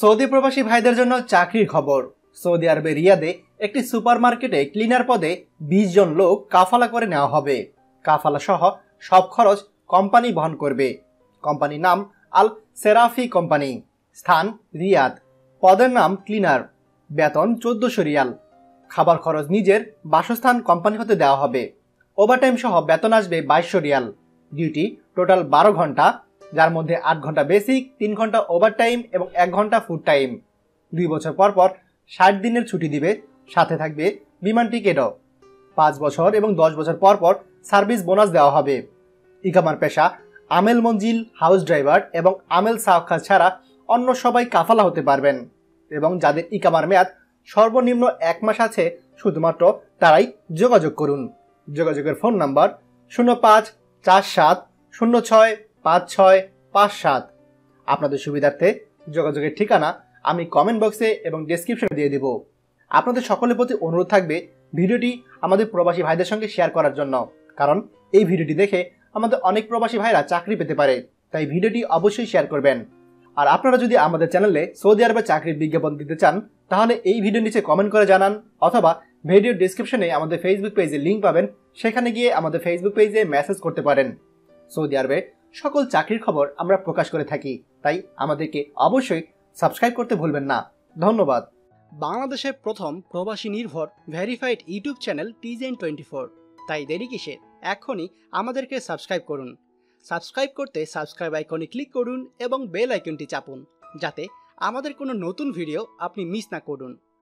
Saudi প্রবাসী ভাইদের জন্য চাকরির খবর। সৌদি আরবে রিয়াদে একটি সুপারমার্কেটে ক্লিনার পদে বিশ জন লোক কাফালা করে নেওয়া হবে। কাফালা সহ সব খরচ কোম্পানি বহন করবে। কোম্পানির নাম আল সেরাফি কোম্পানি। স্থান রিয়াদ। পদের নাম ক্লিনার। বেতন চোদ্দশো রিয়াল। খাবার খরচ নিজের বাসস্থান কোম্পানি হতে দেওয়া হবে। ওভারটাইম সহ বেতন আসবে বাইশশো রিয়াল। ডিউটি টোটাল বারো ঘণ্টা যার মধ্যে আট ঘণ্টা বেসিক তিন ঘণ্টা ওভার টাইম এবং এক ঘণ্টা ফুড টাইম দুই বছর পর পর ষাট দিনের ছুটি দিবে, সাথে থাকবে বিমান টিকিটও। পাঁচ বছর এবং দশ বছর পর পর সার্ভিস বোনাস দেওয়া হবে। ইকামার পেশা, আমেল মঞ্জিল হাউস ড্রাইভার এবং আমেল সাহখা ছাড়া অন্য সবাই কাফালা হতে পারবেন। এবং যাদের ইকামার মেয়াদ সর্বনিম্ন এক মাস আছে, শুধুমাত্র তারাই যোগাযোগ করুন। যোগাযোগের ফোন নাম্বার শূন্য পাঁচ চার সাত শূন্য ছয় পাঁচ ছয় পাঁচ সাত। আপনাদের সুবিধার্থে যোগাযোগের ঠিকানা আমি কমেন্ট বক্সে এবং ডেসক্রিপশনে দিয়ে দেব। আপনাদের সকলের প্রতি অনুরোধ থাকবে ভিডিওটি আমাদের প্রবাসী ভাইদের সঙ্গে শেয়ার করার জন্য। কারণ এই ভিডিওটি দেখে আমাদের অনেক প্রবাসী ভাইরা চাকরি পেতে পারে, তাই ভিডিওটি অবশ্যই শেয়ার করবেন। আর আপনারা যদি আমাদের চ্যানেলে সৌদি আরবে চাকরির বিজ্ঞাপন দিতে চান, তাহলে এই ভিডিও নিচে কমেন্ট করে জানান অথবা ভিডিও ডিসক্রিপশনে আমাদের ফেসবুক পেজে লিঙ্ক পাবেন, সেখানে গিয়ে আমাদের ফেসবুক পেজে মেসেজ করতে পারেন। সৌদি আরবে সকল চাকরির খবর আমরা প্রকাশ করে থাকি। তাই আমাদেরকে অবশ্যই সাবস্ক্রাইব করতে ভুলবেন না। ধন্যবাদ। বাংলাদেশের প্রথম প্রবাসী নির্ভর ভেরিফাইড ইউটিউব চ্যানেল টিজেন টোয়েন্টি ফোর। তাই দেরি কিসে? এখনই আমাদেরকে সাবস্ক্রাইব করুন। সাবস্ক্রাইব করতে সাবস্ক্রাইব আইকনে ক্লিক করুন এবং বেল আইকনটি চাপুন, যাতে আমাদের কোনো নতুন ভিডিও আপনি মিস না করুন।